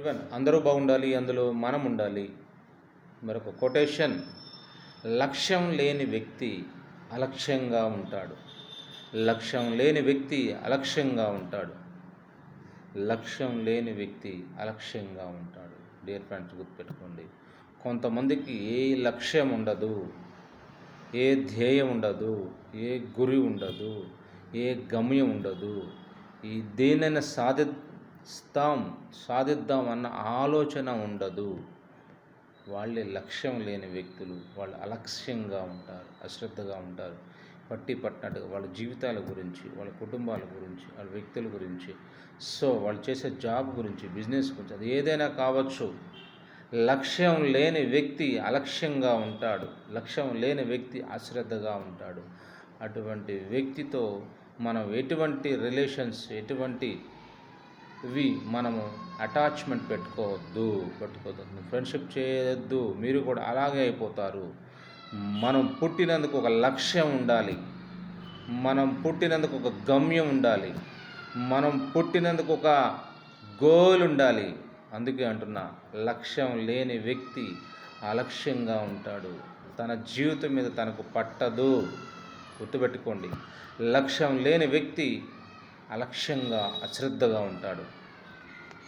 Even అందరూ బాగుండాలి అందులో మనం ఉండాలి. మరొక కొటేషన్ లక్ష్యం లేని వ్యక్తి అలక్ష్యంగా ఉంటాడు. లక్ష్యం లేని వ్యక్తి అలక్ష్యంగా ఉంటాడు. లక్ష్యం లేని వ్యక్తి అలక్ష్యంగా ఉంటాడు. డియర్ ఫ్రెండ్స్ గుర్తుపెట్టుకోండి. కొంతమందికి ఏ లక్ష్యం ఉండదు ఏ ధ్యేయం ఉండదు ఏ గురి ఉండదు ఏ గమ్యం ఉండదు. ఈ దేనైనా సాధిస్తాం సాధిద్దాం అన్న ఆలోచన ఉండదు. వాళ్ళే లక్ష్యం లేని వ్యక్తులు వాళ్ళు అలక్ష్యంగా ఉంటారు అశ్రద్ధగా ఉంటారు. పట్టి పట్టినట్టుగా వాళ్ళ జీవితాల గురించి వాళ్ళ కుటుంబాల గురించి వాళ్ళ వ్యక్తుల గురించి. సో వాళ్ళు చేసే జాబ్ గురించి బిజినెస్ గురించి అది ఏదైనా కావచ్చు. లక్ష్యం లేని వ్యక్తి అలక్ష్యంగా ఉంటాడు. లక్ష్యం లేని వ్యక్తి అశ్రద్ధగా ఉంటాడు. అటువంటి వ్యక్తితో మనం ఎటువంటి రిలేషన్స్ ఎటువంటి ఇవి మనము అటాచ్మెంట్ పెట్టుకోవద్దు పెట్టుకోవద్దు ఫ్రెండ్షిప్ చేయొద్దు మీరు కూడా అలాగే అయిపోతారు. మనం పుట్టినందుకు ఒక లక్ష్యం ఉండాలి. మనం పుట్టినందుకు ఒక గమ్యం ఉండాలి. మనం పుట్టినందుకు ఒక గోల్ ఉండాలి. అందుకే అంటున్నా లక్ష్యం లేని వ్యక్తి అలక్ష్యంగా ఉంటాడు. తన జీవితం మీద తనకు పట్టదు. గుర్తుపెట్టుకోండి లక్ష్యం లేని వ్యక్తి అలక్ష్యంగా అశ్రద్ధగా ఉంటాడు.